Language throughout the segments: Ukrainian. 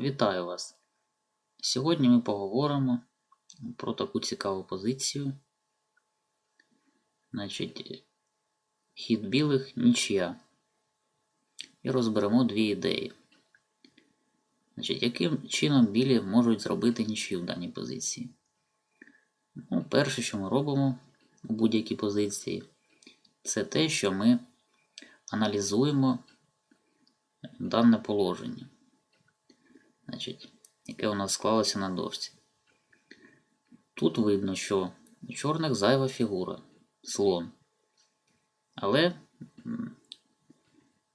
Вітаю вас! Сьогодні ми поговоримо про таку цікаву позицію. Значить, хід білих нічия. І розберемо дві ідеї. Значить, яким чином білі можуть зробити нічию в даній позиції? Ну, перше, що ми робимо у будь-якій позиції, це те, що ми аналізуємо дане положення значить, яке у нас склалося на дошці. Тут видно, що у чорних зайва фігура слон. Але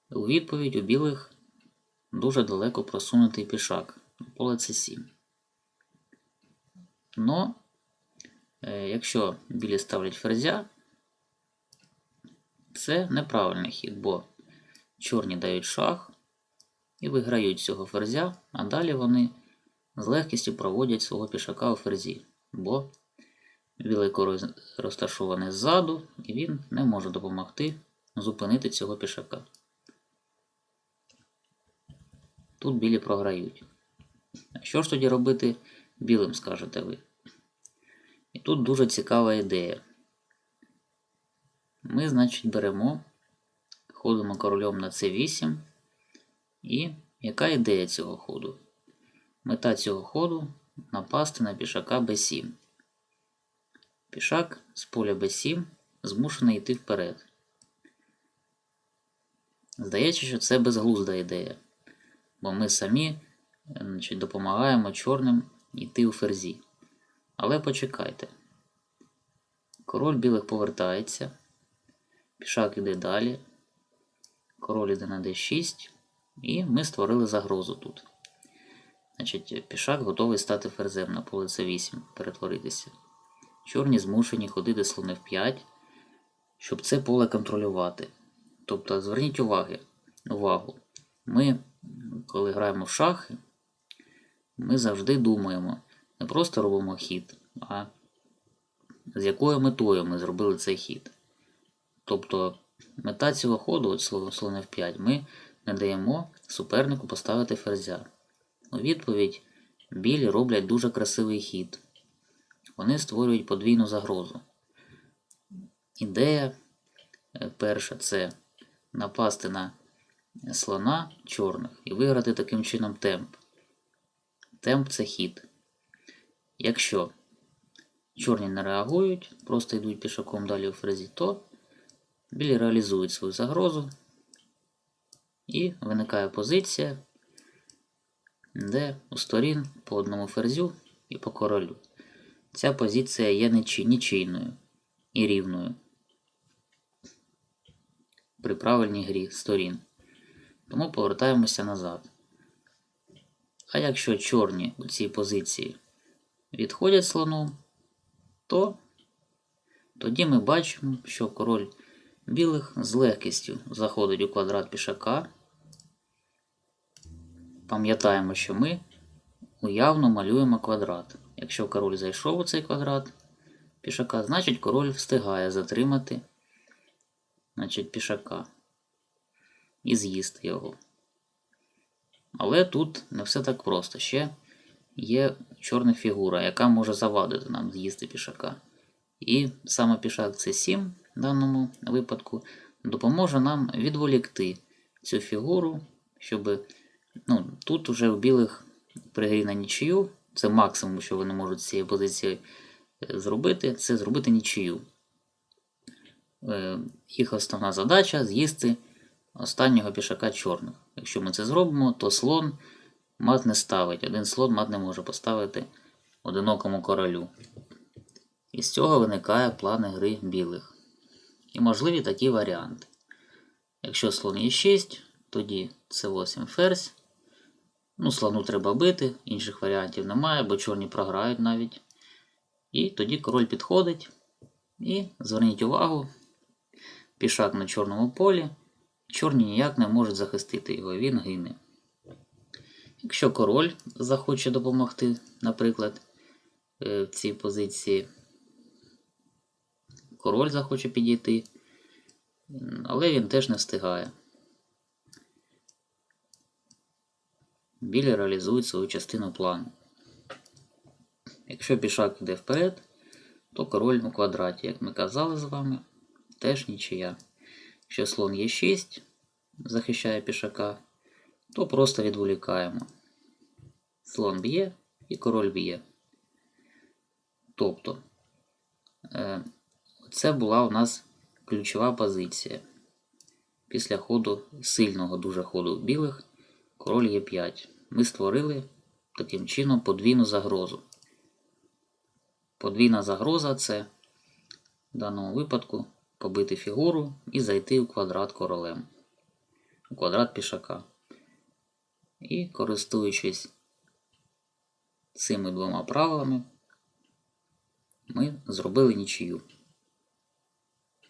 у відповідь у білих дуже далеко просунутий пішак. Поле це 7. Но, е, якщо білі ставлять ферзя, це неправильний хід, бо чорні дають шах, і виграють цього ферзя, а далі вони з легкістю проводять свого пішака у ферзі, бо білий король розташований ззаду, і він не може допомогти зупинити цього пішака. Тут білі програють. А що ж тоді робити білим, скажете ви? І тут дуже цікава ідея. Ми, значить, беремо, ходимо королем на c8. І яка ідея цього ходу? Мета цього ходу напасти на пішака b7. Пішак з поля b7 змушений йти вперед. Здається, що це безглузда ідея, бо ми самі значить, допомагаємо чорним йти у ферзі. Але почекайте. Король білих повертається, пішак іде далі, король іде на d6. І ми створили загрозу тут. Значить, Пішак готовий стати ферзем на поле С8, перетворитися. Чорні змушені ходити слони в 5, щоб це поле контролювати. Тобто, зверніть уваги, увагу. Ми, коли граємо в шахи, ми завжди думаємо, не просто робимо хід, а з якою метою ми зробили цей хід. Тобто, мета цього ходу, от слони в 5, ми не даємо супернику поставити ферзя. У відповідь білі роблять дуже красивий хід. Вони створюють подвійну загрозу. Ідея е, перша це напасти на слона чорних і виграти таким чином темп. Темп це хід. Якщо чорні не реагують, просто йдуть пішаком далі у фрезі, то білі реалізують свою загрозу і виникає позиція, де у сторін по одному ферзю і по королю. Ця позиція є нічийною і рівною при правильній грі сторін. Тому повертаємося назад. А якщо чорні у цій позиції відходять слону, то тоді ми бачимо, що король білих з легкістю заходить у квадрат пішака. Пам'ятаємо, що ми уявно малюємо квадрат. Якщо король зайшов у цей квадрат пішака, значить король встигає затримати значить, пішака і з'їсти його. Але тут не все так просто. Ще є чорна фігура, яка може завадити нам з'їсти пішака. І саме пішак С7 в даному випадку допоможе нам відволікти цю фігуру, щоб ну, тут уже у білих при грі на нічию, це максимум, що вони можуть з цієї позиції е, зробити, це зробити нічию. Е, їх основна задача з'їсти останнього пішака чорних. Якщо ми це зробимо, то слон мат не ставить. Один слон мат не може поставити одинокому королю. І з цього виникає плани гри білих. І можливі такі варіанти. Якщо слон є 6, тоді це 8 ферзь. Ну, слону треба бити, інших варіантів немає, бо чорні програють навіть. І тоді король підходить. І зверніть увагу, пішак на чорному полі. Чорні ніяк не можуть захистити його, він гине. Якщо король захоче допомогти, наприклад, е, в цій позиції, король захоче підійти, але він теж не встигає. Білі реалізують свою частину плану. Якщо пішак йде вперед, то король у квадраті, як ми казали з вами, теж нічия. Якщо слон є 6, захищає пішака, то просто відволікаємо. Слон б'є і король б'є. Тобто, е, це була у нас ключова позиція. Після ходу, сильного дуже ходу білих, король є 5. Ми створили таким чином подвійну загрозу. Подвійна загроза це в даному випадку побити фігуру і зайти у квадрат королем. У квадрат пішака. І користуючись цими двома правилами, ми зробили нічию.